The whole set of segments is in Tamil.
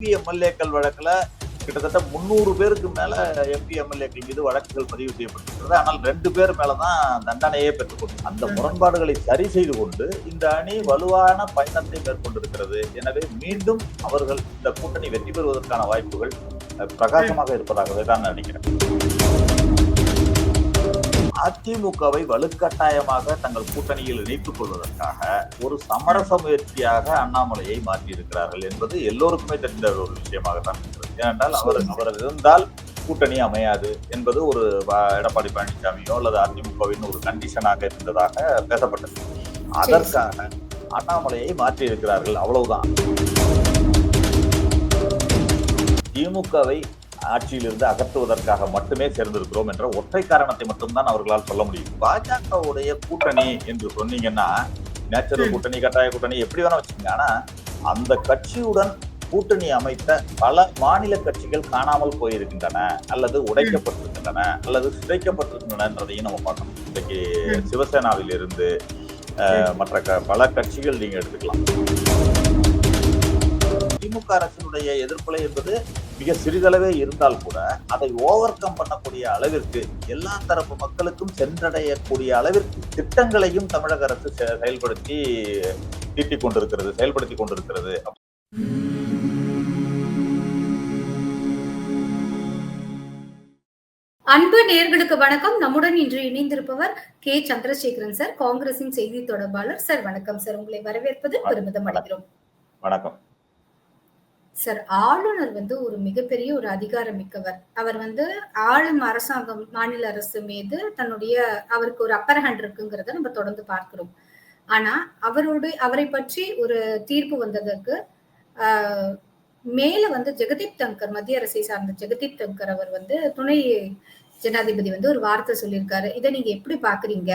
எம்பி எம்எல்ஏக்கள் வழக்குல கிட்டத்தட்ட முன்னூறு பேருக்கு மேல எம்பி எம்எல்ஏக்கள் மீது வழக்குகள் பதிவு செய்யப்பட்டிருக்கிறது. ஆனால் ரெண்டு பேர் மேலதான் தண்டனையே பெற்றுக்கொண்டு அந்த முரண்பாடுகளை சரி செய்து கொண்டு இந்த அணி வலுவான பயணத்தை மேற்கொண்டிருக்கிறது. எனவே மீண்டும் அவர்கள் இந்த கூட்டணி வெற்றி பெறுவதற்கான வாய்ப்புகள் பிரகாசமாக இருப்பதாகவே தான் நினைக்கிறேன். அதிமுகவை வலுக்கட்டாயமாக தங்கள் கூட்டணியில் இணைத்துக் கொள்வதற்காக ஒரு சமரச முயற்சியாக அண்ணாமலையை மாற்றியிருக்கிறார்கள் என்பது எல்லோருக்குமே தெரிந்த ஒரு விஷயமாகத்தான் இருக்கிறது. ஏனென்றால் அவர் அவர் இருந்தால் கூட்டணி அமையாது என்பது ஒரு எடப்பாடி பழனிசாமியோ அல்லது அதிமுகவின் ஒரு கண்டிஷனாக இருந்ததாக பேசப்பட்டது. அதற்காக அண்ணாமலையை மாற்றி இருக்கிறார்கள் அவ்வளவுதான். திமுகவை ஆட்சியிலிருந்து அகற்றுவதற்காக மட்டுமே சேர்ந்திருக்கிறோம் என்ற ஒற்றை காரணத்தை மட்டும்தான் அவர்களால் சொல்ல முடியும். பாஜகவுடைய கூட்டணி என்று சொன்னீங்கன்னா நேச்சுரல் கூட்டணி கட்டாய கூட்டணி எப்படி வேணா வச்சுக்கோங்க. ஆனா அந்த கட்சியுடன் கூட்டணி அமைத்த பல மாநில கட்சிகள் காணாமல் போயிருக்கின்றன அல்லது உடைக்கப்பட்டிருக்கின்றன அல்லது சிதைக்கப்பட்டிருக்கின்றனன்றதையும் நம்ம பார்க்கணும். இன்னைக்கு சிவசேனாவில் இருந்து மற்ற பல கட்சிகள் நீங்க எடுத்துக்கலாம். திமுக அரசினுடைய எதிர்ப்புலை என்பது மிக சிறிதளவே இருந்தால் கூட அதை ஓவர் கம் பண்ணக்கூடிய அளவிற்கு எல்லா தரப்பு மக்களுக்கும் சென்றடையக்கூடிய அளவிற்கு திட்டங்களையும் தமிழக அரசு செயல்படுத்தி தீட்டிக் கொண்டிருக்கிறது செயல்படுத்தி கொண்டிருக்கிறது. அன்பு நேர்களுக்கு வணக்கம். நம்முடன் இன்று இணைந்திருப்பவர் கே. சந்திரசேகரன் சார் காங்கிரசின் செய்தி தொடர்பாளர். சார் வணக்கம் சார். உங்களை வரவேற்பது பெருமிதம் அடைகிறோம். வணக்கம். சார் ஆளுநர் வந்து ஒரு மிகப்பெரிய ஒரு அதிகாரம் மிக்கவர். அவர் வந்து ஆளும் அரசாங்கம் மாநில அரசு மீது தன்னுடைய அவருக்கு ஒரு அப்பர் ஹேண்ட் இருக்குங்கிறத நம்ம தொடர்ந்து பார்க்கிறோம். ஆனா அவருடைய அவரை பற்றி ஒரு தீர்ப்பு வந்ததற்கு ஆஹ், மேல வந்து ஜெகதீப் தங்கர் மத்திய அரசை சார்ந்த ஜெகதீப் தங்கர் அவர் வந்து துணை ஜனாதிபதி வந்து ஒரு வார்த்தை சொல்லியிருக்காரு. இதை நீங்க எப்படி பாக்குறீங்க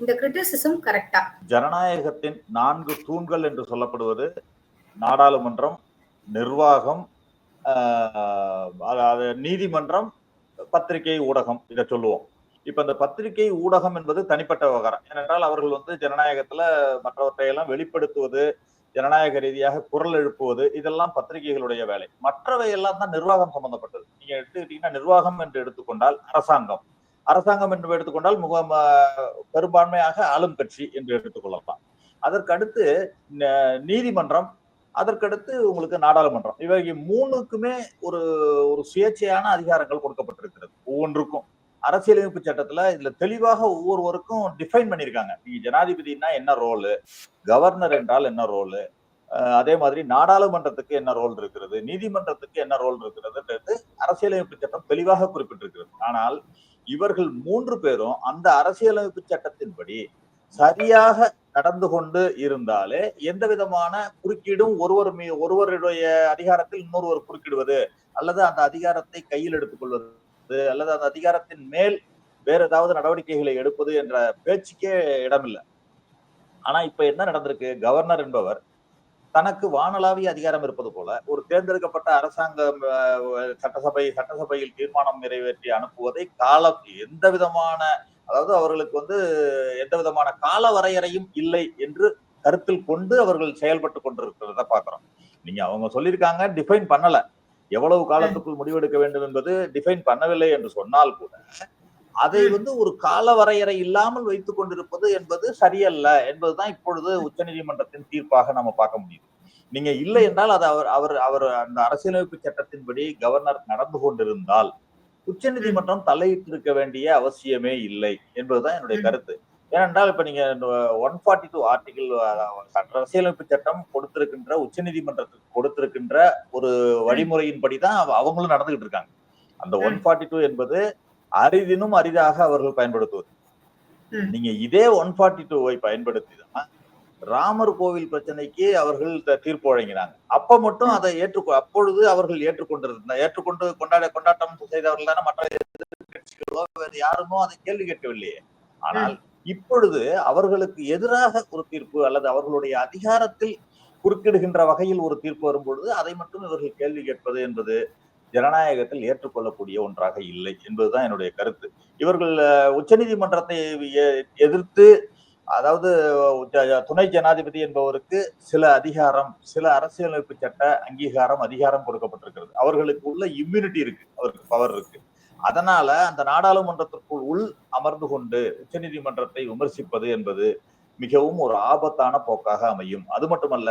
இந்த கிரிட்டிசிசம் கரெக்டா ஜனநாயகத்தின் நான்கு தூண்கள் என்று சொல்லப்படுவது நாடாளுமன்றம் நிர்வாகம் ஆஹ், அதாவது நீதிமன்றம் பத்திரிகை ஊடகம் இதை சொல்லுவோம். இப்ப இந்த பத்திரிகை ஊடகம் என்பது தனிப்பட்ட விவகாரம். ஏனென்றால் அவர்கள் வந்து ஜனநாயகத்துல மற்றவற்றை எல்லாம் வெளிப்படுத்துவது ஜனநாயக ரீதியாக குரல் எழுப்புவது இதெல்லாம் பத்திரிகைகளுடைய வேலை. மற்றவை எல்லாம் தான் நிர்வாகம் சம்பந்தப்பட்டது. நீங்க எடுத்துக்கிட்டீங்கன்னா நிர்வாகம் என்று எடுத்துக்கொண்டால் அரசாங்கம். அரசாங்கம் என்று எடுத்துக்கொண்டால் முக பெரும்பான்மையாக ஆளும் கட்சி என்று எடுத்துக்கொள்ளலாம். அதற்கடுத்து நீதிமன்றம் அதற்கடுத்து உங்களுக்கு நாடாளுமன்றம். இவை மூணுக்குமே ஒரு ஒரு சுயேட்சையான அதிகாரங்கள் கொடுக்கப்பட்டிருக்கிறது. ஒவ்வொன்றுக்கும். அரசியலமைப்பு சட்டத்துல இதுல தெளிவாக ஒவ்வொருவருக்கும் டிஃபைன் பண்ணியிருக்காங்க. நீங்க ஜனாதிபதினா என்ன ரோலு கவர்னர் என்றால் என்ன ரோலு அதே மாதிரி நாடாளுமன்றத்துக்கு என்ன ரோல் இருக்கிறது? நீதிமன்றத்துக்கு என்ன ரோல் இருக்கிறதுன்றது அரசியலமைப்பு சட்டம் தெளிவாக குறிப்பிட்டிருக்கிறது. ஆனால் இவர்கள் மூன்று பேரும் அந்த அரசியலமைப்பு சட்டத்தின்படி சரியாக நடந்து கொண்டு இருந்தாலே எந்த விதமான குறுக்கீடும் ஒருவர் மீ ஒருவருடைய அதிகாரத்தில் இன்னொருவர் குறுக்கிடுவது அல்லது அந்த அதிகாரத்தை கையில் எடுத்துக்கொள்வது அல்லது அந்த அதிகாரத்தின் மேல் வேற ஏதாவது நடவடிக்கைகளை எடுப்பது என்ற பேச்சுக்கே இடமில்லை. ஆனா இப்ப என்ன நடந்திருக்கு? கவர்னர் என்பவர் தனக்கு வானளாவிய அதிகாரம் இருப்பது போல ஒரு தேர்ந்தெடுக்கப்பட்ட அரசாங்கம் சட்டசபை சட்டசபையில் தீர்மானம் நிறைவேற்றி அனுப்புவதை காலம் எந்த விதமான அதாவது அவர்களுக்கு வந்து எந்த விதமான கால வரையறையும் இல்லை என்று கருத்தில் கொண்டு அவர்கள் செயல்பட்டு கொண்டிருக்கிறத பாக்குறோம் நீங்க அவங்க சொல்லியிருக்காங்க டிஃபைன் பண்ணல. எவ்வளவு காலத்துக்குள் முடிவெடுக்க வேண்டும் என்பது டிஃபைன் பண்ணவில்லை என்று சொன்னால் கூட அதை வந்து ஒரு கால வரையறை இல்லாமல் வைத்துக் கொண்டிருப்பது என்பது சரியல்ல என்பதுதான் இப்பொழுது உச்சநீதிமன்றத்தின் தீர்ப்பாக நம்ம பார்க்க முடியுது. நீங்க இல்லை என்றால் அது அவர் அவர் அவர் அந்த அரசியலமைப்பு சட்டத்தின்படி கவர்னர் நடந்து கொண்டிருந்தால் உச்சநீதிமன்றம் தலையிட்டிருக்க வேண்டிய அவசியமே இல்லை என்பதுதான் என்னுடைய கருத்து. ஏனென்றால் இப்ப நீங்க ஒன் ஃபார்ட்டி டூ ஆர்டிகிள் அரசியலமைப்பு சட்டம் கொடுத்திருக்கின்ற உச்சநீதிமன்றத்துக்கு கொடுத்திருக்கின்ற ஒரு வழிமுறையின்படி தான் அவங்களும் நடந்துகிட்டு இருக்காங்க. அந்த ஒன் ஃபார்ட்டி டூ என்பது அரிதினும் அரிதாக அவர்கள் பயன்படுத்துவது. நீங்க இதே ஒன் ஃபார்ட்டி டூவை பயன்படுத்தி தான் ராமர் கோவில் பிரச்சனைக்கு அவர்கள் த- தீர்ப்பு வழங்கினாங்க. அப்ப மட்டும் அதை ஏற்று அப்பொழுது அவர்கள் ஏற்றுக்கொண்டிருந்த ஏற்றுக்கொண்டு கொண்டாட கொண்டாட்டம் செய்தவர்கள் தானே மற்ற எதிர்க்கட்சிகளோ வேறு யாருமோ அதை கேள்வி கேட்கவில்லையே. ஆனால் இப்பொழுது அவர்களுக்கு எதிராக ஒரு தீர்ப்பு அல்லது அவர்களுடைய அதிகாரத்தில் குறுக்கிடுகின்ற வகையில் ஒரு தீர்ப்பு வரும்பொழுது அதை மட்டும் இவர்கள் கேள்வி கேட்பது என்பது ஜனநாயகத்தில் ஏற்றுக்கொள்ளக்கூடிய ஒன்றாக இல்லை என்பதுதான் என்னுடைய கருத்து. இவர்கள் உச்சநீதிமன்றத்தை எதிர்த்து அதாவது துணை ஜனாதிபதி என்பவருக்கு சில அதிகாரம் சில அரசியலமைப்பு சட்ட அங்கீகாரம் அதிகாரம் கொடுக்கப்பட்டிருக்கிறது. அவர்களுக்கு உள்ள இம்யூனிட்டி இருக்கு அவருக்கு பவர் இருக்கு. அதனால அந்த நாடாளுமன்றத்திற்குள் உள் அமர்ந்து கொண்டு உச்சநீதிமன்றத்தை விமர்சிப்பது என்பது மிகவும் ஒரு ஆபத்தான போக்காக அமையும். அது மட்டுமல்ல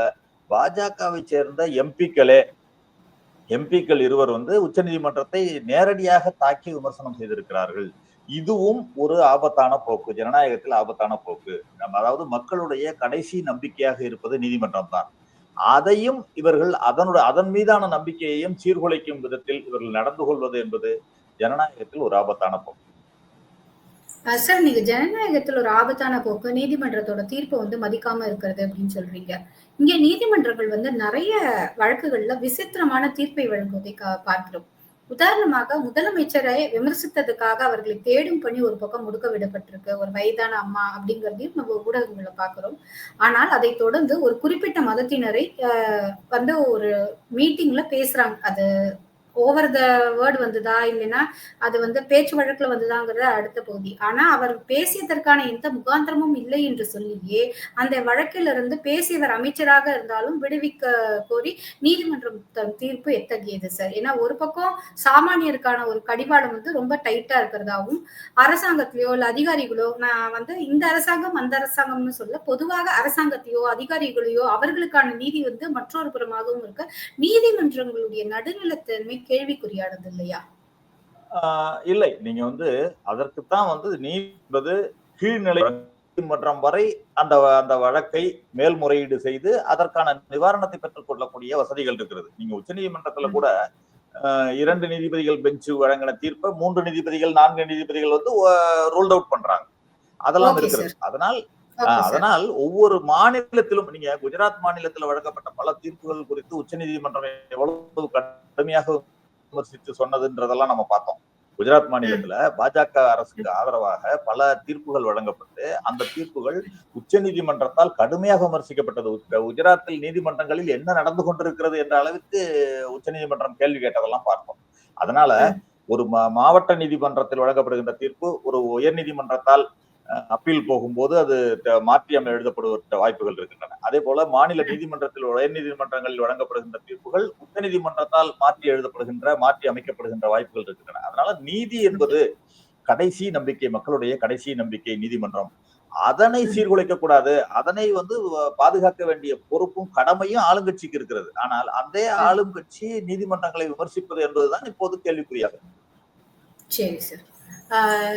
பாஜகவை சேர்ந்த எம்பிக்களே எம்பிக்கள் இருவர் வந்து உச்சநீதிமன்றத்தை நேரடியாக தாக்கி விமர்சனம் செய்திருக்கிறார்கள். இதுவும் ஒரு ஆபத்தான போக்கு ஜனநாயகத்தில் ஆபத்தான போக்கு. நம்ம அதாவது மக்களுடைய கடைசி நம்பிக்கையாக இருப்பது நீதிமன்றம் தான். அதையும் இவர்கள் அதனுடைய அதன் மீதான நம்பிக்கையையும் சீர்குலைக்கும் விதத்தில் இவர்கள் நடந்து கொள்வது என்பது ஜனநாயகத்தில் ஒரு ஆபத்தான போக்கு. சார் நீங்க ஜனநாயகத்தில் ஒரு ஆபத்தான போக்கு நீதிமன்றத்தோட தீர்ப்பை வந்து மதிக்காம இருக்கிறது அப்படின்னு சொல்றீங்க. இங்க நீதிமன்றங்கள் வந்து நிறைய வழக்குகள்ல விசித்திரமான தீர்ப்பை வழங்குவதை கா- பார்க்கிறோம். உதாரணமாக முதலமைச்சரை விமர்சித்ததுக்காக அவர்களை தேடும் பணி ஒரு பக்கம் முடுக்க விடப்பட்டிருக்கு. ஒரு வயதான அம்மா அப்படிங்கிறதையும் நம்ம ஊடகங்களை பார்க்கிறோம். ஆனால் அதை தொடர்ந்து ஒரு குறிப்பிட்ட மதத்தினரை அஹ், வந்து ஒரு மீட்டிங்ல பேசுறாங்க. அது ஓவர் த வேர்டு வந்ததா இல்லைன்னா அது வந்து பேச்சு வழக்குல வந்ததாங்கிறது அடுத்த பகுதி. ஆனா அவர் பேசியதற்கான எந்த முகாந்திரமும் இல்லை என்று சொல்லியே அந்த வழக்கிலிருந்து பேசியவர் அமைச்சராக இருந்தாலும் விடுவிக்க கோரி நீதிமன்றம் தீர்ப்பு எத்தகையது சார்? ஏன்னா ஒரு பக்கம் சாமானியருக்கான ஒரு கடிவாளம் வந்து ரொம்ப டைட்டா இருக்கிறதாவும் அரசாங்கத்திலயோ இல்ல அதிகாரிகளோ நான் வந்து இந்த அரசாங்கம் அந்த அரசாங்கம்னு சொல்ல பொதுவாக அரசாங்கத்தையோ அதிகாரிகளையோ அவர்களுக்கான நீதி வந்து மற்றொரு புறமாகவும் இருக்க நீதிமன்றங்களுடைய நடுநிலத்தன்மை கேள்விக்குறியானது இல்லையா இல்லை. நீங்க வந்து அதற்குத்தான் வந்து நீதி என்பது கீழ்நிலை நீதிமன்றம் வரை அந்த அந்த வழக்கை மேல்முறையீடு செய்து அதற்கான நிவாரணத்தை பெற்றுக் கொள்ளக்கூடிய வசதிகள் இருக்கிறது. நீங்க உச்சநீதிமன்றத்துல கூட ஆஹ் இரண்டு நீதிபதிகள் பெஞ்சு வழங்கின தீர்ப்பை மூன்று நீதிபதிகள் நான்கு நீதிபதிகள் வந்து ரூல்ட் அவுட் பண்றாங்க. அதெல்லாம் இருக்கிறது. அதனால். அதனால் ஒவ்வொரு மாநிலத்திலும் நீங்க குஜராத் மாநிலத்தில் வழங்கப்பட்ட பல தீர்ப்புகள் குறித்து உச்சநீதிமன்றம் எவ்வளவு கடுமையாக விமர்சித்து சொன்னதுன்றதெல்லாம் நம்ம பார்த்தோம். குஜராத் மாநிலத்துல பாஜக அரசுக்கு ஆதரவாக பல தீர்ப்புகள் வழங்கப்பட்டு அந்த தீர்ப்புகள் உச்சநீதிமன்றத்தால் கடுமையாக விமர்சிக்கப்பட்டது. உச்ச- குஜராத்தில் நீதிமன்றங்களில் என்ன நடந்து கொண்டிருக்கிறது என்ற அளவிற்கு உச்சநீதிமன்றம் கேள்வி கேட்டதெல்லாம் பார்த்தோம். அதனால ஒரு மா- மாவட்ட நீதிமன்றத்தில் வழங்கப்படுகின்ற தீர்ப்பு ஒரு உயர் நீதிமன்றத்தால் அப்பீல் போகும்போது அது மாற்றி அமை எழுதப்படுவதற்கு வாய்ப்புகள் இருக்கின்றன. அதே போல மாநில நீதிமன்றத்தில் உயர் நீதிமன்றங்களில் வழங்கப்படுகின்ற தீர்ப்புகள் உச்ச நீதிமன்றத்தால் மாற்றி எழுதப்படுகின்ற மாற்றி அமைக்கப்படுகின்ற வாய்ப்புகள் இருக்கின்றன. அதனால நீதி என்பது கடைசி நம்பிக்கை மக்களுடைய கடைசி நம்பிக்கை நீதிமன்றம். அதனை சீர்குலைக்க கூடாது. அதனை வந்து பாதுகாக்க வேண்டிய பொறுப்பும் கடமையும் ஆளுங்கட்சிக்கு இருக்கிறது. ஆனால் அந்த ஆளும் கட்சி நீதிமன்றங்களை விமர்சிப்பது என்பதுதான் இப்போது கேள்விக்குறியாக சரி சார்.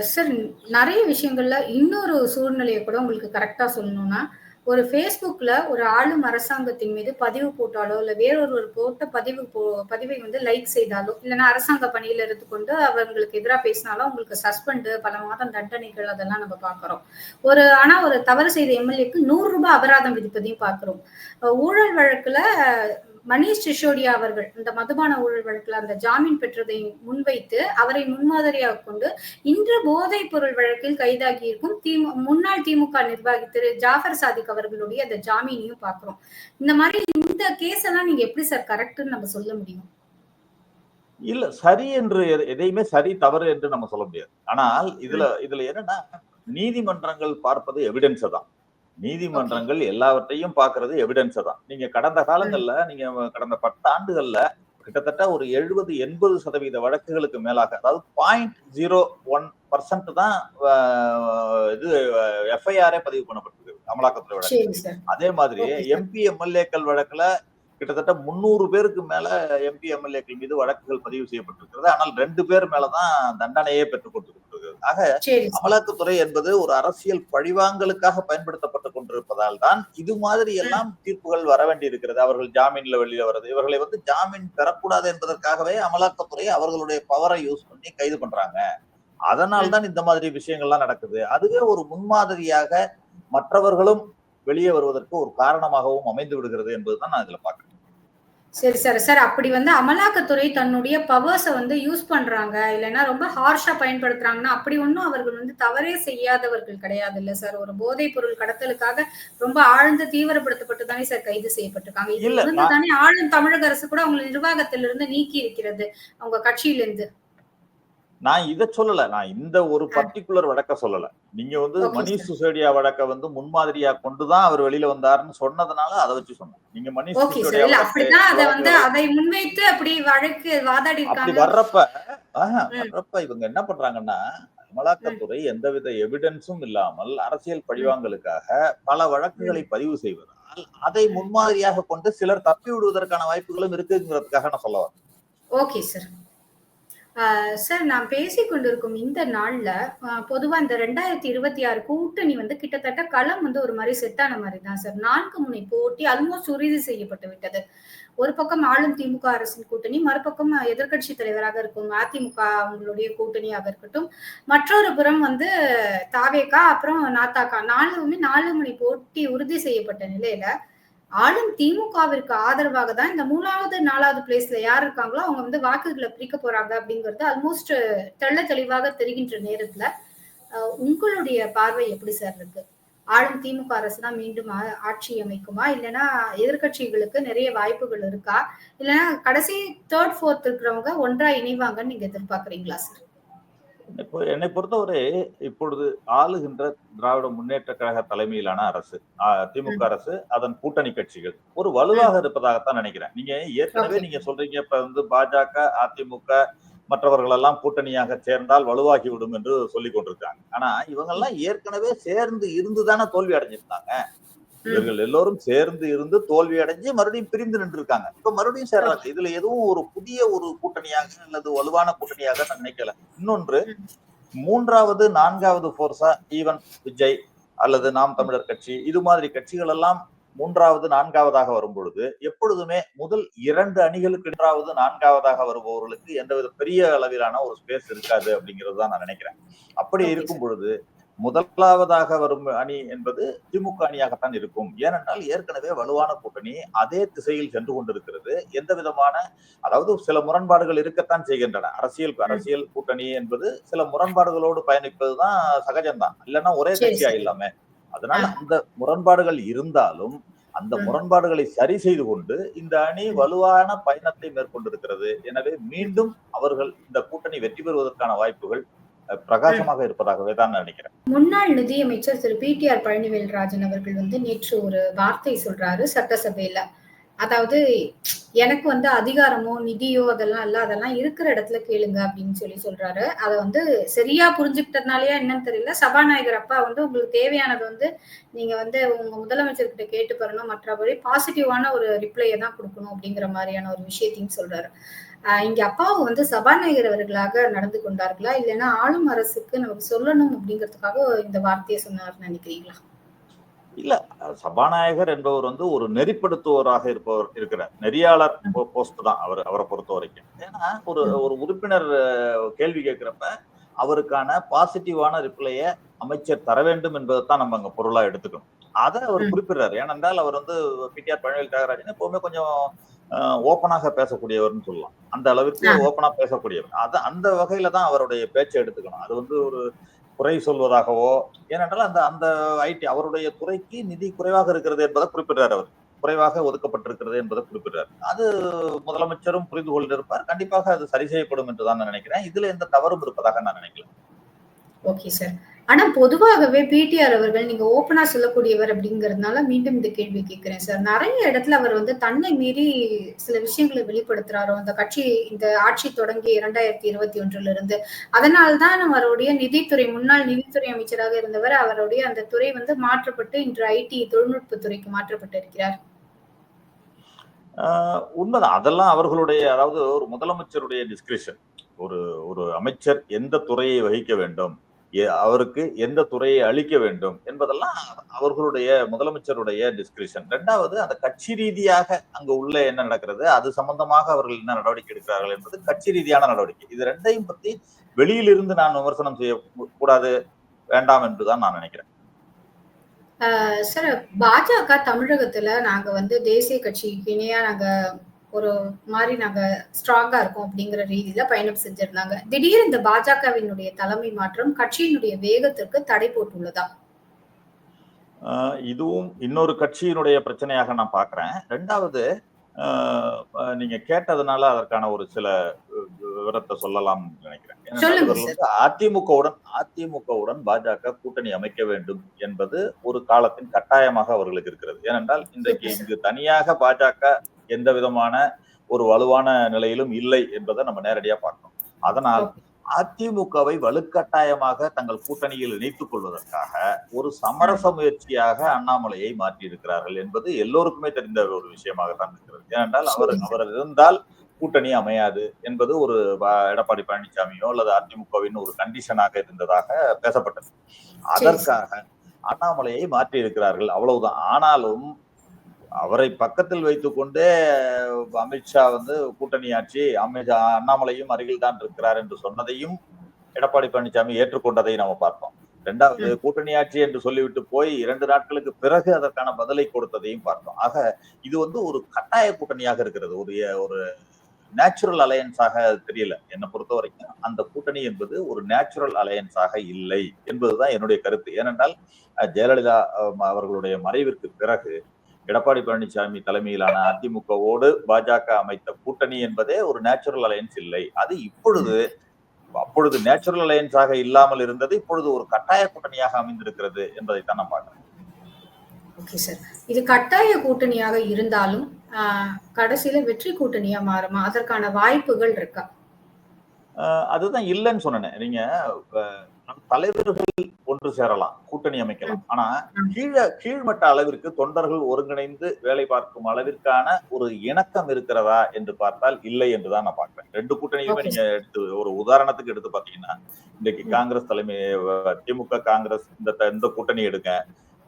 சார் நிறைய விஷயங்கள்ல இன்னொரு சூழ்நிலையை கூட உங்களுக்கு கரெக்டா சொல்லணும்னா ஒரு ஃபேஸ்புக்ல ஒரு ஆளும் அரசாங்கத்தின் மீது பதிவு போட்டாலோ இல்லை வேறொருவர் போட்ட பதிவு போ- பதிவை வந்து லைக் செய்தாலோ இல்லைன்னா அரசாங்க பணியில இருந்து கொண்டு அவங்களுக்கு எதிராக பேசினாலும் உங்களுக்கு சஸ்பெண்டு பல மாதம் தண்டனைகள் அதெல்லாம் நம்ம பாக்குறோம் ஒரு ஆனா ஒரு தவறு செய்த எம்எல்ஏக்கு நூறு ரூபாய் அபராதம் விதிப்பதையும் பாக்குறோம் ஊழல் வழக்குல மணீஷ் சிசோடியா அவர்கள் இந்த மதுபான ஊழல் வழக்குல அந்த ஜாமீன் பெற்றதை முன்வைத்து அவரை முன்மாதிரியாக கொண்டு இன்று போதைப் பொருள் வழக்கில் கைதாகி இருக்கும் திமு முன்னாள் திமுக நிர்வாகி திரு ஜாஃபர் சாதிக் அவர்களுடைய அந்த ஜாமீனையும் பாக்குறோம் இந்த மாதிரி இந்த கேஸ் எல்லாம் நீங்க எப்படி சார் கரெக்ட்னு நம்ம சொல்ல முடியும்? இல்ல சரி என்று எத- எதையுமே சரி தவறு என்று நம்ம சொல்ல முடியாது. ஆனால் இதுல இதுல என்னன்னா நீதிமன்றங்கள் பார்ப்பது எவிடன்ஸை தான். நீதிமன்றங்கள் எல்லாவற்றையும் பார்க்கிறது எவிடன்ஸை தான். நீங்க கடந்த காலங்கள்ல நீங்க கடந்த பத்து ஆண்டுகள்ல கிட்டத்தட்ட ஒரு எழுபது எண்பது சதவீத வழக்குகளுக்கு மேலாக அதாவது பாயிண்ட் ஜீரோ ஒன் பர்சன்ட் தான் இது எஃப்ஐஆரே பதிவு பண்ணப்பட்டிருக்கு அமலாக்கத்துறை வழக்கு அதே மாதிரி. எம்பி எம்எல்ஏக்கள் வழக்குல கிட்டத்தட்ட முன்னூறு பேருக்கு மேல எம்பி எம்எல்ஏக்கள் மீது வழக்குகள் பதிவு செய்யப்பட்டிருக்கிறது. ஆனால் ரெண்டு பேர் மேலதான் தண்டனையே பெற்றுக் கொடுத்திருக்கிறது ஆக அமலாக்கத்துறை என்பது ஒரு அரசியல் பழிவாங்கலுக்காக பயன்படுத்தப்பட்டுக் கொண்டிருப்பதால் தான் இது மாதிரி எல்லாம் தீர்ப்புகள் வர வேண்டி இருக்கிறது அவர்கள் ஜாமீன்ல வெளியில வருது இவர்களை வந்து ஜாமீன் பெறக்கூடாது என்பதற்காகவே அமலாக்கத்துறை அவர்களுடைய பவரை யூஸ் பண்ணி கைது பண்றாங்க. அதனால் தான் இந்த மாதிரி விஷயங்கள்லாம் நடக்குது. அதுவே ஒரு முன்மாதிரியாக மற்றவர்களும் வெளியே வருவதற்கு ஒரு காரணமாகவும் அமைந்து விடுகிறது என்பதுதான் நான் இதுல பாக்குறேன் சரி சார் சார். அப்படி வந்து அமலாக்கத்துறை தன்னுடைய பவர்ஸை வந்து யூஸ் பண்றாங்க. இல்லைன்னா ரொம்ப ஹார்ஷா பயன்படுத்துறாங்கன்னா அப்படி ஒன்றும் அவர்கள் வந்து தவறே செய்யாதவர்கள் கிடையாது இல்ல சார் ஒரு போதைப் பொருள் கடத்தலுக்காக ரொம்ப ஆழ்ந்த தீவிரப்படுத்தப்பட்டு தானே சார் கைது செய்யப்பட்டிருக்காங்க. இருந்து நான்- தானே ஆளும் தமிழக அரசு கூட அவங்க நிர்வாகத்திலிருந்து நீக்கி இருக்கிறது அவங்க கட்சியிலிருந்து. நான் இத சொல்லல. நான் இந்த ஒரு பர்டிகுலர் வழக்க சொல்லல. நீங்க வந்து மணிஷ் சிசோடியா வழக்க வந்து முன்மாதிரியா கொண்டுதான் அவர் வெளியில வந்தாருன்னு சொன்னதுனால அதை வச்சு சொன்னேன். நீங்க மணிஷ் அப்படி வர்றப்ப. வர்றப்ப இவங்க என்ன பண்றாங்கன்னா அமலாக்கத்துறை எந்தவித எவிடன்ஸும் இல்லாமல் அரசியல் பழிவாங்கலுக்காக பல வழக்குகளை பதிவு செய்வதால் அதை முன்மாதிரியாக கொண்டு சிலர் தப்பி விடுவதற்கான வாய்ப்புகளும் இருக்குங்கிறதுக்காக நான் சொல்ல வரேன் ஓகே சார் சார் நான் பேசி கொண்டிருக்கும் இந்த நாள்ல பொதுவா இந்த ரெண்டாயிரத்தி இருபத்தி ஆறு கூட்டணி வந்து கிட்டத்தட்ட களம் வந்து ஒரு மாதிரி செட் ஆன மாதிரி தான் சார் நான்கு முனை போட்டி ஆல்மோஸ்ட் உறுதி செய்யப்பட்டு விட்டது. ஒரு பக்கம் ஆளும் திமுக அரசின் கூட்டணி மறுபக்கம் எதிர்க்கட்சி தலைவராக இருக்கும் அதிமுக அவங்களுடைய கூட்டணியாக இருக்கட்டும். மற்றொரு புறம் வந்து தாவேகா அப்புறம் நாத்தாக்கா. நாலுமே நாலு மணி போட்டி உறுதி செய்யப்பட்ட நிலையில ஆளும் திமுகவிற்கு ஆதரவாக தான் இந்த மூணாவது நாலாவது பிளேஸ்ல யார் இருக்காங்களோ அவங்க வந்து வாக்குகளை பிரிக்க போறாங்க அப்படிங்கிறது ஆல்மோஸ்ட் தெள்ள தெளிவாக தெரிகின்ற நேரத்துல உங்களுடைய பார்வை எப்படி சார் இருக்கு? ஆளும் திமுக அரசு தான் மீண்டும் ஆட்சி அமைக்குமா? இல்லைன்னா எதிர்க்கட்சிகளுக்கு நிறைய வாய்ப்புகள் இருக்கா? இல்லைன்னா கடைசி தேர்ட் ஃபோர்த் இருக்கிறவங்க ஒன்றா இணைவாங்கன்னு நீங்க எதிர்பார்க்குறீங்களா சார் என்னை பொறுத்தவரை இப்பொழுது ஆளுகின்ற திராவிட முன்னேற்ற கழக தலைமையிலான அரசு திமுக அரசு அதன் கூட்டணி கட்சிகள். ஒரு வலுவாக இருப்பதாகத்தான் நினைக்கிறேன். நீங்க ஏற்கனவே. நீங்க சொல்றீங்க இப்ப வந்து பாஜக அதிமுக மற்றவர்கள் எல்லாம் கூட்டணியாக சேர்ந்தால் வலுவாகி விடும் என்று சொல்லிக் கொண்டிருக்காங்க. ஆனா இவங்க எல்லாம் ஏற்கனவே சேர்ந்து இருந்துதானே தோல்வி அடைஞ்சிருந்தாங்க. இவர்கள் எல்லோரும் சேர்ந்து இருந்து தோல்வி அடைஞ்சு மறுபடியும் பிரிந்து நின்று இருக்காங்க இப்ப மறுபடியும் சேர்றாங்க. இதுல எதுவும் ஒரு புதிய ஒரு கூட்டணியாக அல்லது வலுவான கூட்டணியாக நான் நினைக்கல. இன்னொன்று மூன்றாவது நான்காவது போர்ஸா ஈவன் விஜய் அல்லது நாம் தமிழர் கட்சி இது மாதிரி கட்சிகள் எல்லாம் மூன்றாவது நான்காவதாக வரும் பொழுது எப்பொழுதுமே முதல் இரண்டு அணிகளுக்கு இரண்டாவது நான்காவதாக வருபவர்களுக்கு எந்தவித பெரிய அளவிலான ஒரு ஸ்பேஸ் இருக்காது அப்படிங்கிறது தான் நான் நினைக்கிறேன். அப்படி இருக்கும் பொழுது முதலாவதாக வரும் அணி என்பது திமுக அணியாகத்தான் இருக்கும். ஏனென்றால் ஏற்கனவே வலுவான கூட்டணி அதே திசையில் சென்று கொண்டிருக்கிறது. எந்த விதமான அதாவது சில முரண்பாடுகள் இருக்கத்தான் செய்கின்றன. அரசியல் அரசியல் கூட்டணி என்பது சில முரண்பாடுகளோடு பயணிப்பதுதான் சகஜம்தான். இல்லைன்னா ஒரே கட்சியா. இல்லாம அதனால அந்த முரண்பாடுகள் இருந்தாலும் அந்த. முரண்பாடுகளை சரி செய்து கொண்டு இந்த அணி வலுவான பயணத்தை மேற்கொண்டிருக்கிறது. எனவே மீண்டும் அவர்கள் இந்த கூட்டணி வெற்றி பெறுவதற்கான வாய்ப்புகள் பிரகாசமாக இருப்பதாகவே தான் நினைக்கிறேன். முன்னாள் நிதியமைச்சர் திரு பிடிஆர் பழனிவேல்ராஜன் அவர்கள் வந்து நேற்று ஒரு வார்த்தை சொல்றாரு சட்டசபையில. அதாவது எனக்கு வந்து அதிகாரமோ நிதியோ அதெல்லாம் இல்ல அதெல்லாம் இருக்கிற இடத்துல கேளுங்க அப்படின்னு சொல்லி சொல்றாரு. அதை வந்து சரியா புரிஞ்சுக்கிட்டதுனாலயா என்னன்னு தெரியல. சபாநாயகர் அப்பா வந்து உங்களுக்கு தேவையானது வந்து நீங்க வந்து உங்க முதலமைச்சர்கிட்ட கேட்டு பாருங்க. மற்றபடி பாசிட்டிவான ஒரு ரிப்ளையை தான் கொடுக்கணும் அப்படிங்கிற மாதிரியான ஒரு விஷயத்தையும் சொல்றாரு. இங்க அப்பாவு வந்து சபாநாயகர் அவர்களாக நடந்து கொண்டார்களா? இல்லைன்னா ஆளும் அரசுக்கு நமக்கு சொல்லணும் அப்படிங்கிறதுக்காக இந்த வார்த்தையை சொன்னார்னு நினைக்கிறீங்களா? இல்ல சபாநாயகர் என்பவர் வந்து ஒரு நெறிப்படுத்துவோராக இருப்பவர் இருக்கிறார். நெறியாளர் போஸ்ட் தான் அவர் அவரை பொறுத்த வரைக்கும். ஏன்னா ஒரு ஒரு உறுப்பினர் கேள்வி கேட்கிறப்ப அவருக்கான பாசிட்டிவான ரிப்ளைய அமைச்சர் தர வேண்டும் என்பதை தான் நம்ம அங்க பொருளா எடுத்துக்கணும். அதை அவர். குறிப்பிடுறாரு. ஏனென்றால் அவர் வந்து பிடிஆர் பழனிவேல் தியாகராஜன் எப்பவுமே கொஞ்சம் ஓப்பனாக பேசக்கூடியவர்னு சொல்லலாம். அந்த அளவிற்கு ஆ. ஓப்பனா பேசக்கூடியவர். அது அந்த வகையில தான் அவருடைய பேச்சை எடுத்துக்கணும். அது வந்து ஒரு குறை சொல்வதாகவோ ஏனென்றால் அந்த அந்த ஐடி அவருடைய துறைக்கு நிதி குறைவாக இருக்கிறது என்பதை குறிப்பிடுறார் அவர். குறைவாக ஒதுக்கப்பட்டிருக்கிறது என்பதை குறிப்பிடுறார். அது முதலமைச்சரும் புரிந்து கொண்டிருப்பார் கண்டிப்பாக அது சரி செய்யப்படும் என்று தான் நான் நினைக்கிறேன். இதுல எந்த தவறும் இருப்பதாக நான் நினைக்கல. ஓகே சார் ஆனா பொதுவாகவே பிடிஆர் அவர்கள் நீங்க ஓப்பனா சொல்லக்கூடியவர் அப்படிங்கறதுனால மீண்டும் இந்த கேள்வி கேட்கிறேன் சார் நிறைய இடத்துல அவர் வந்து தன்னை மீறி சில விஷயங்களை வெளிப்படுத்துறாரோ அந்த கட்சி இந்த ஆட்சி தொடங்கி இரண்டாயிரத்தி இருபத்தி ஒன்றுல இருந்து அதனால்தான் அவருடைய நிதித்துறை முன்னாள் நிதித்துறை அமைச்சராக இருந்தவர் அவருடைய அந்த துறை வந்து மாற்றப்பட்டு இன்று ஐடி தொழில்நுட்பத்துறைக்கு மாற்றப்பட்டிருக்கிறார். ஆஹ் உண்மைதான். அதெல்லாம் அவர்களுடைய அதாவது ஒரு முதலமைச்சருடைய டிஸ்கிரிப்ஷன் ஒரு ஒரு அமைச்சர் எந்த துறையை வகிக்க வேண்டும்? அவருக்கு எந்த துறையை அளிக்க வேண்டும் என்பதெல்லாம் அவர்களுடைய முதலமைச்சருடைய டிஸ்கிரிஷன் ரெண்டாவது அந்த கட்சி ரீதியாக அங்க உள்ள என்ன நடக்கிறது? அது சம்பந்தமாக அவர்கள் என்ன நடவடிக்கை எடுக்கிறார்கள் என்பது கட்சி ரீதியான நடவடிக்கை. இது ரெண்டையும் பத்தி வெளியிலிருந்து நான் விமர்சனம் செய்ய கூடாது வேண்டாம் என்றுதான் நான் நினைக்கிறேன். சார் பாஜக தமிழகத்துல நாங்க வந்து தேசிய கட்சிக்கு இணையா நாங்க ஒரு மாதிரி நாங்க ஸ்ட்ராங்கா இருக்கோம் அப்படிங்கிற ரீதியில பயணம் செஞ்சிருந்தாங்க. திடீர் இந்த பாஜகவினுடைய தலைமை மாற்றம் கட்சியினுடைய வேகத்திற்கு தடை போட்டுள்ளதா? ஆஹ் இதுவும் இன்னொரு கட்சியினுடைய பிரச்சனையாக நான் பாக்குறேன் ரெண்டாவது நீங்க கேட்டதுனால அதற்கான ஒரு சில விவரத்தை சொல்லலாம் நினைக்கிறேன். அதிமுகவுடன் அதிமுகவுடன் பாஜக கூட்டணி அமைக்க வேண்டும் என்பது ஒரு காலத்தின் கட்டாயமாக அவர்களுக்கு இருக்கிறது. ஏனென்றால் இன்றைக்கு. இங்கு தனியாக பாஜக எந்த விதமான ஒரு வலுவான நிலையிலும் இல்லை என்பதை நம்ம நேரடியா பார்க்கணும். அதனால் அதிமுகவை வலுக்கட்டாயமாக தங்கள் கூட்டணியில் இணைத்துக் கொள்வதற்காக ஒரு சமரச முயற்சியாக அண்ணாமலையை மாற்றி இருக்கிறார்கள் என்பது எல்லோருக்குமே தெரிந்த ஒரு விஷயமாகத்தான் இருக்கிறது. ஏனென்றால் அவர். அவர் இருந்தால் கூட்டணி அமையாது என்பது ஒரு எடப்பாடி பழனிசாமியோ அல்லது அதிமுகவின் ஒரு கண்டிஷனாக இருந்ததாக பேசப்பட்டது. அதற்காக அண்ணாமலையை மாற்றி இருக்கிறார்கள் அவ்வளவுதான். ஆனாலும் அவரை பக்கத்தில் வைத்துக்கொண்டே அமித்ஷா வந்து கூட்டணி ஆட்சி அமித்ஷா அண்ணாமலையும் அருகில் தான் இருக்கிறார் என்று சொன்னதையும் எடப்பாடி பழனிசாமி ஏற்றுக்கொண்டதை நம்ம பார்த்தோம் இரண்டாவது கூட்டணி ஆட்சி என்று சொல்லிவிட்டு போய் இரண்டு நாட்களுக்கு பிறகு அதற்கான பதிலை கொடுத்ததையும் பார்த்தோம். ஆக இது வந்து ஒரு கட்டாய கூட்டணியாக இருக்கிறது. ஒரு ஒரு நேச்சுரல் அலையன்ஸாக தெரியல. என்னை பொறுத்த வரைக்கும் அந்த கூட்டணி என்பது ஒரு நேச்சுரல் அலையன்ஸாக இல்லை என்பதுதான் என்னுடைய கருத்து. ஏனென்றால் ஜெயலலிதா அவர்களுடைய மறைவிற்கு பிறகு எடப்பாடி பழனிசாமி தலைமையிலான அதிமுகவோடு பாஜக அமைத்த கூட்டணி என்பதே ஒரு நேச்சுரல் அலையன்ஸ் இல்லை. அது இப்பொழுது அப்பொழுது நேச்சுரல் அலையன்ஸாக இல்லாமல் இருந்தது இப்பொழுது ஒரு கட்டாய கூட்டணியாக அமைந்திருக்கிறது என்பதைத்தான் நான் பார்க்கிறேன். ஓகே சார் இது கட்டாய கூட்டணியாக இருந்தாலும் கடைசியில வெற்றி கூட்டணியா மாறுமா? அதற்கான வாய்ப்புகள் இருக்கா? அதுதான் இல்லைன்னு சொன்னேன். நீங்க தலைவர்கள் ஒன்று சேரலாம் கூட்டணி அமைக்கலாம். ஆனா கீழ கீழ்மட்ட அளவிற்கு தொண்டர்கள் ஒருங்கிணைந்து வேலை பார்க்கும் அளவிற்கான ஒரு இணக்கம் இருக்கிறதா என்று பார்த்தால் இல்லை என்றுதான் நான் பார்க்கிறேன். ரெண்டு கூட்டணியுமே. நீங்க எடுத்து ஒரு உதாரணத்துக்கு எடுத்து பாத்தீங்கன்னா இன்னைக்கு காங்கிரஸ் தலைமை திமுக காங்கிரஸ் இந்த இந்த கூட்டணி எடுங்க.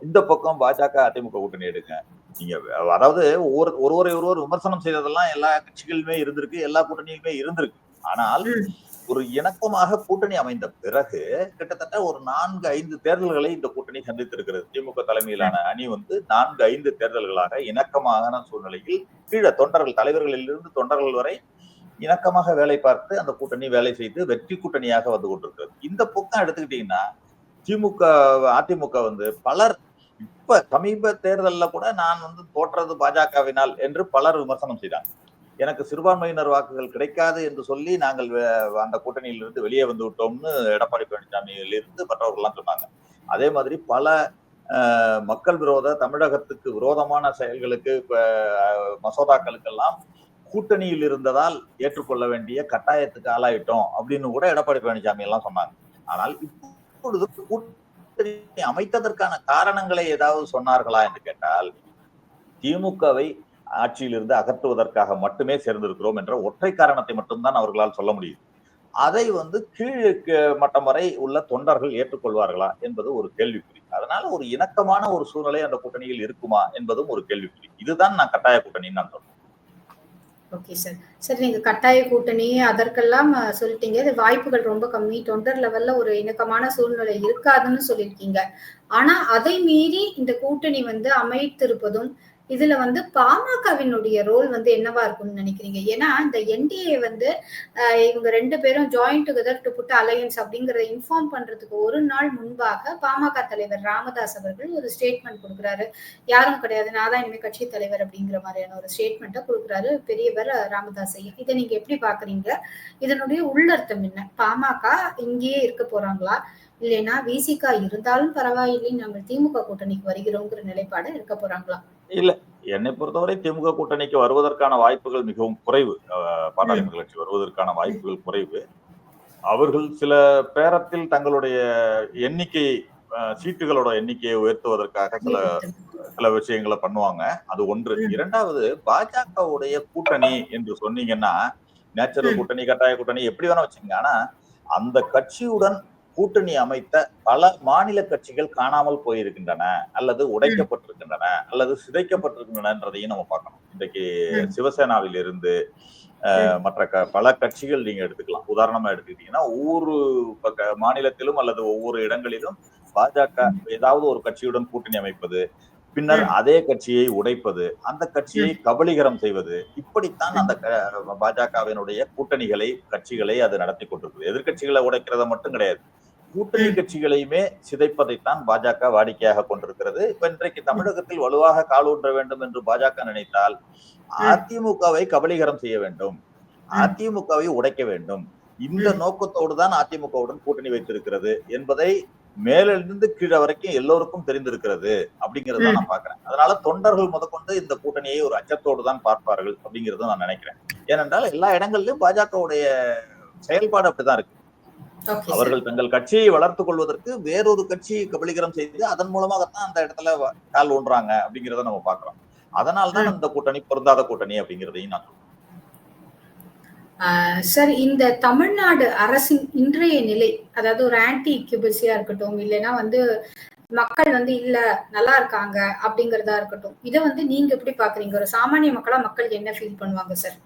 இந்த பக்கம் பாஜக அதிமுக கூட்டணி எடுங்க. நீங்க அதாவது ஒவ்வொரு ஒருவரை ஒருவர் விமர்சனம் செய்ததெல்லாம் எல்லா கட்சிகளுமே இருந்திருக்கு எல்லா கூட்டணியுமே இருந்திருக்கு. ஆனால். ஒரு இணக்கமாக கூட்டணி அமைந்த பிறகு கிட்டத்தட்ட ஒரு நான்கு ஐந்து தேர்தல்களை இந்த கூட்டணி சந்தித்திருக்கிறது. திமுக தலைமையிலான அணி வந்து நான்கு ஐந்து தேர்தல்களாக இணக்கமான சூழ்நிலையில் கீழே தொண்டர்கள் தலைவர்களிலிருந்து தொண்டர்கள் வரை இணக்கமாக வேலை பார்த்து அந்த கூட்டணி வேலை செய்து வெற்றி கூட்டணியாக வந்து கொண்டிருக்கிறது. இந்த பக்கம் எடுத்துக்கிட்டீங்கன்னா திமுக அதிமுக வந்து பலர் இப்ப சமீப தேர்தலில் கூட நான் வந்து தோற்றது பாஜகவினால் என்று பலர் விமர்சனம் செய்தாங்க. எனக்கு சிறுபான்மையினர் வாக்குகள் கிடைக்காது என்று சொல்லி நாங்கள் அந்த கூட்டணியிலிருந்து வெளியே வந்து விட்டோம்னு எடப்பாடி பழனிசாமியிலிருந்து மற்றவர்கள்லாம் சொன்னாங்க. அதே மாதிரி பல மக்கள் விரோத தமிழகத்துக்கு விரோதமான செயல்களுக்கு மசோதாக்களுக்கெல்லாம் கூட்டணியில் இருந்ததால் ஏற்றுக்கொள்ள வேண்டிய கட்டாயத்துக்கு ஆளாயிட்டோம் அப்படின்னு கூட எடப்பாடி பழனிசாமி எல்லாம் சொன்னாங்க. ஆனால் இப்பொழுது கூட்டணி அமைத்ததற்கான காரணங்களை ஏதாவது சொன்னார்களா என்று கேட்டால் திமுகவை ஆட்சியிலிருந்து அகற்றுவதற்காக மட்டுமே சேர்ந்திருக்கிறோம் என்ற ஒற்றை காரணத்தை மட்டும்தான் அவர்களால் சொல்ல முடியும். அதை வந்து கீழ் மட்டம் வரை உள்ள தொண்டர்கள் ஏற்றுக்கொள்வார்களா என்பது ஒரு கேள்விக்குறி. அதனால ஒரு இணக்கமான ஒரு சூழ்நிலை அந்த கூட்டணியில் இருக்குமா என்பதும் ஒரு கேள்விக்குறி. இதுதான் நான் கட்டாய கூட்டணின்னு நான் சொல்றேன். ஓகே சார் சார் நீங்க கட்டாய கூட்டணி அதற்கெல்லாம் அஹ், சொல்லிட்டீங்க. இது வாய்ப்புகள் ரொம்ப கம்மி. தொண்டர் லெவல்ல ஒரு இணக்கமான சூழ்நிலை இருக்காதுன்னு சொல்லியிருக்கீங்க. ஆனா அதை மீறி இந்த கூட்டணி வந்து அமைத்திருப்பதும் இதுல வந்து பாமகவினுடைய ரோல் வந்து என்னவா இருக்கும்னு நினைக்கிறீங்க? ஏன்னா இந்த என்டிஏ வந்து இவங்க ரெண்டு பேரும் joint together to put alliance அப்படிங்கறத இன்ஃபார்ம் பண்றதுக்கு ஒரு நாள் முன்பாக பாமக தலைவர் ராமதாஸ் அவர்கள் ஒரு ஸ்டேட்மெண்ட் கொடுக்குறாரு. யாரும் கிடையாது நான் தான் இனிமே கட்சி தலைவர் அப்படிங்கிற மாதிரியான ஒரு ஸ்டேட்மெண்ட்டை கொடுக்குறாரு பெரியவர் ராமதாஸ் ஐயா. இதை நீங்க எப்படி பாக்குறீங்க? இதனுடைய உள்ளர்த்தம் என்ன? பாமக இங்கேயே இருக்க போறாங்களா? இல்லைன்னா விசிகா இருந்தாலும் பரவாயில்லை நாங்கள் திமுக கூட்டணிக்கு வருகிறோங்கிற நிலைப்பாடு இருக்க போறாங்களா? என்னை பொறுத்தவரை திமுக கூட்டணிக்கு வருவதற்கான வாய்ப்புகள் மிகவும் குறைவு. அஹ், பாட்டாளி மக்கள் கட்சி வருவதற்கான வாய்ப்புகள் குறைவு. அவர்கள் சில பேரத்தில் தங்களுடைய எண்ணிக்கை சீட்டுகளோட எண்ணிக்கையை உயர்த்துவதற்காக சில சில விஷயங்களை பண்ணுவாங்க. அது ஒன்று. இரண்டாவது பாஜகவுடைய கூட்டணி என்று சொன்னீங்கன்னா நேச்சுரல். கூட்டணி கட்டாய கூட்டணி எப்படி வேணா வச்சுங்க ஆனா அந்த கட்சியுடன் கூட்டணி அமைத்த பல மாநில கட்சிகள் காணாமல் போயிருக்கின்றன அல்லது உடைக்கப்பட்டிருக்கின்றன அல்லது சிதைக்கப்பட்டிருக்கின்றனன்றதையும் நம்ம பார்க்கணும். இன்றைக்கு. சிவசேனாவில் இருந்து அஹ், மற்ற க- பல கட்சிகள் நீங்க எடுத்துக்கலாம். உதாரணமா எடுத்துக்கிட்டீங்கன்னா ஒவ்வொரு மாநிலத்திலும் அல்லது ஒவ்வொரு இடங்களிலும் பாஜக ஏதாவது ஒரு கட்சியுடன் கூட்டணி அமைப்பது பின்னர். அதே கட்சியை உடைப்பது அந்த கட்சியை கபலீகரம் செய்வது இப்படித்தான் அந்த பாஜகவினுடைய கூட்டணிகளை கட்சிகளை அது நடத்தி கொண்டிருக்குது. எதிர்க்கட்சிகளை உடைக்கிறத மட்டும் கிடையாது. கூட்டணி கட்சிகளையுமே சிதைப்பதைத்தான் பாஜக வாடிக்கையாக கொண்டிருக்கிறது. இப்ப இன்றைக்கு தமிழகத்தில் வலுவாக காலூன்ற வேண்டும் என்று பாஜக நினைத்தால் அதிமுகவை கபலீகரம் செய்ய வேண்டும். அதிமுகவை உடைக்க வேண்டும். இந்த நோக்கத்தோடு தான் அதிமுகவுடன் கூட்டணி வைத்திருக்கிறது என்பதை மேலிருந்து கீழே வரைக்கும் எல்லோருக்கும் தெரிந்திருக்கிறது அப்படிங்கறத நான் பாக்குறேன் அதனால தொண்டர்கள் முதற்கொண்டு இந்த கூட்டணியை ஒரு அச்சத்தோடு தான் பார்ப்பார்கள் அப்படிங்கறத நான் நினைக்கிறேன். ஏனென்றால் எல்லா இடங்கள்லயும் பாஜகவுடைய செயல்பாடு அப்படிதான் இருக்கு. அவர்கள் தங்கள் கட்சியை வளர்த்துக் கொள்வதற்கு வேறொரு கட்சியை கபலீகரம் செய்து அதன் மூலமாகத்தான் அந்த இடத்துல கால் ஊன்றாங்க அப்படிங்கறத நம்ம பாக்குறோம் அதனால தான் இந்த கூட்டணி பொருந்தாத கூட்டணி அப்படிங்கிறதையும் நான் சொல்றேன். சார் இந்த தமிழ்நாடு அரசின் இன்றைய நிலை அதாவது ஒரு ஆன்டி கியூபசியா இருக்கட்டும் இல்லைன்னா வந்து மக்கள் வந்து இல்ல நல்லா இருக்காங்க அப்படிங்கறதா இருக்கட்டும் இதை வந்து நீங்க எப்படி பாக்குறீங்க ஒரு சாமானிய மக்களா மக்கள் என்ன ஃபீல் பண்ணுவாங்க சார்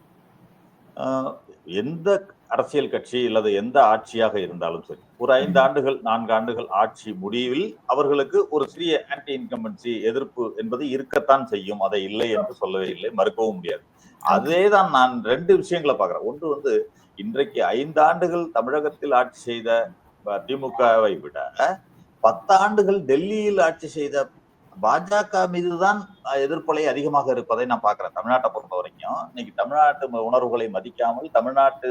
எந்த அரசியல் கட்சி அல்லது எந்த ஆட்சியாக இருந்தாலும் சரி. ஒரு ஐந்து ஆண்டுகள் நான்கு ஆண்டுகள் ஆட்சி முடிவில் அவர்களுக்கு ஒரு சிறிய ஆன்டி இன்கம்பன்சி எதிர்ப்பு என்பது இருக்கத்தான் செய்யும். அதை இல்லை என்று சொல்லவே இல்லை மறுக்கவும் முடியாது. அதே தான் நான் ரெண்டு விஷயங்களை பார்க்கிறேன். ஒன்று வந்து இன்றைக்கு ஐந்து ஆண்டுகள் தமிழகத்தில் ஆட்சி செய்த திமுகவை விட பத்தாண்டுகள் டெல்லியில் ஆட்சி செய்த பாஜக மீதுதான் எதிர்ப்பலை அதிகமாக இருப்பதை நான் பார்க்கிறேன். தமிழ்நாட்டை பொறுத்த வரைக்கும் இன்னைக்கு தமிழ்நாட்டு உணர்வுகளை மதிக்காமல் தமிழ்நாட்டு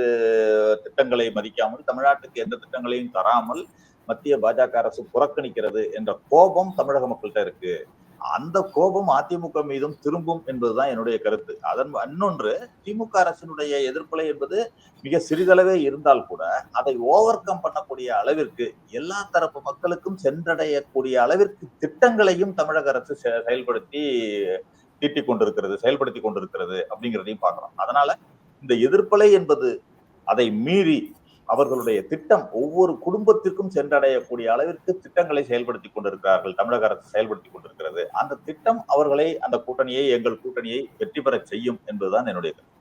திட்டங்களை மதிக்காமல் தமிழ்நாட்டுக்கு எந்த திட்டங்களையும் தராமல் மத்திய பாஜக அரசு புறக்கணிக்கிறது என்ற கோபம் தமிழக மக்கள்கிட்ட இருக்கு. அந்த கோபம் அதிமுக மீதும் திரும்பும் என்பதுதான் என்னுடைய கருத்து. அதன் இன்னொன்று திமுக அரசினுடைய எதிர்ப்பலை என்பது மிக சிறிதளவே இருந்தால் கூட அதை ஓவர் கம் பண்ணக்கூடிய அளவிற்கு எல்லா தரப்பு மக்களுக்கும் சென்றடையக்கூடிய அளவிற்கு திட்டங்களையும் தமிழக அரசு செ- செயல்படுத்தி தீட்டிக் கொண்டிருக்கிறது செயல்படுத்தி கொண்டிருக்கிறது அப்படிங்கிறதையும் பார்க்கிறோம். அதனால இந்த எதிர்ப்பலை என்பது அதை மீறி அவர்களுடைய திட்டம் ஒவ்வொரு குடும்பத்திற்கும் சென்றடையக்கூடிய அளவிற்கு திட்டங்களை செயல்படுத்தி கொண்டிருக்கிறார்கள். தமிழக அரசு செயல்படுத்தி கொண்டிருக்கிறது. அந்த திட்டம் அவர்களை அந்த கூட்டணியை எங்கள் கூட்டணியை வெற்றி பெற செய்யும் என்பதுதான் என்னுடைய கருத்து.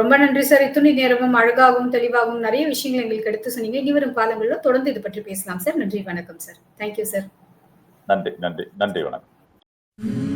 ரொம்ப நன்றி சார். இத்துணை நேரமும் அழகாகவும் தெளிவாகவும் நிறைய விஷயங்கள் எங்களுக்கு எடுத்து சொன்னீங்க. இனி வரும் காலங்களில் தொடர்ந்து இது பற்றி பேசலாம் சார். நன்றி வணக்கம் சார். தேங்க்யூ சார் நன்றி நன்றி நன்றி வணக்கம்.